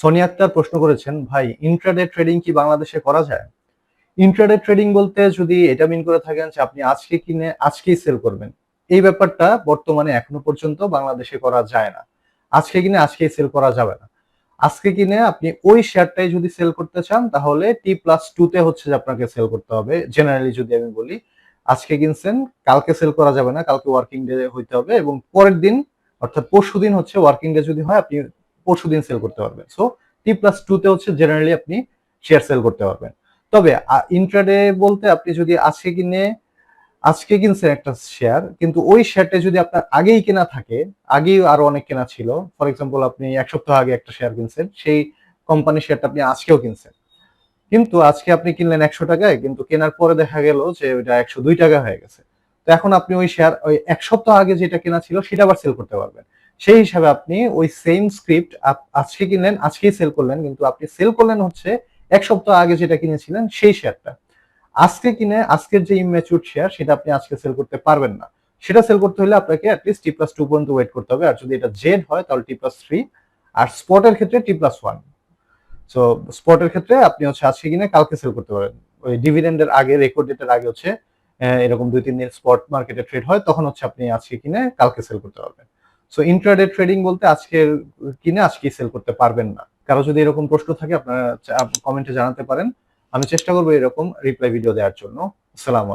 সোনিয়া আক্তার প্রশ্ন করেছেন, ভাই ইন্ট্রাডে ট্রেডিং কি বাংলাদেশে করা যায়? ইন্ট্রাডে ট্রেডিং বলতে যদি এটা মিন করে থাকেন যে আপনি আজকে কিনে, আজকেই সেল করবেন। এই ব্যাপারটা বর্তমানে এখনও পর্যন্ত বাংলাদেশে করা যায় না। আজকে কিনে, আজকেই সেল করা যাবে না। আজকে কিনে আপনি ওই শেয়ারটাই যদি সেল করতে চান, তাহলে টি প্লাস তে হচ্ছে যে আপনাকে সেল করতে হবে। জেনারেলি যদি আমি বলি, আজকে কিনছেন, কালকে সেল করা যাবে না, কালকে ওয়ার্কিং ডে হইতে হবে এবং পরের দিন, অর্থাৎ পরশু দিন হচ্ছে ওয়ার্কিং ডে যদি হয়, আপনি পরশু দিন সেল করতে পারবেন। সো টি প্লাস টু তে হচ্ছে জেনারেলি আপনি শেয়ার সেল করতে পারবেন। তবে ইন্ট্রাডে বলতে আপনি যদি আজকে কিনে, আজকে কিনছেন একটা শেয়ার কিন্তু ওই শেয়ারটা যদি আপনার আগেই কেনা থাকে, আগেই আরও অনেক কেনা ছিল ফর এক্সাম্পল আপনি এক সপ্তাহ আগে একটা শেয়ার কিনছেন, সেই কোম্পানির শেয়ারটা আপনি আজকেও কিনছেন। কিন্তু আজকে আপনি কিনলেন একশো টাকায়, কিন্তু কেনার পরে দেখা গেল যে ওইটা একশো দুই টাকা হয়ে গেছে। তো এখন আপনি ওই শেয়ার ওই এক সপ্তাহ আগে যেটা কেনা ছিল, সেটা আবার সেল করতে পারবেন। সেই হিসাবে আপনি ওই সেম স্ক্রিপ্ট আজকে কিনলেন, আজকেই সেল করলেন, কিন্তু আপনি সেল করলেন হচ্ছে এক সপ্তাহ আগে যেটা কিনেছিলেন, সেই শেয়ারটা আজকে কিনে, আজকের যে ইমেচুর শেয়ার সেটা আপনি আজকে সেল করতে পারবেন না। সেটা সেল করতে হলে আপনাকে at least T plus two পর্যন্ত ওয়েট করতে হবে। আর যদি এটা জেড হয়, তাহলে টি প্লাস থ্রি আর স্পটের ক্ষেত্রে টি প্লাস ওয়ান সো স্পটের ক্ষেত্রে আপনি হচ্ছে আজকে কিনে কালকে সেল করতে পারেন ওই ডিভিডেন্ডের আগে রেকর্ড ডেটের আগে হচ্ছে এরকম দুই, তিন দিন স্পট মার্কেটে ট্রেড হয়, তখন হচ্ছে আপনি আজকে কিনে কালকে সেল করতে পারবেন। সো ইন্ট্রাডে ট্রেডিং বলতে আজকে কিনে আজকেই সেল করতে পারবেন না। কারও যদি এরকম প্রশ্ন থাকে, আপনারা কমেন্টে জানাতে পারেন। আমি চেষ্টা করব এরকম রিপ্লাই ভিডিও দেওয়ার জন্য। আসসালামু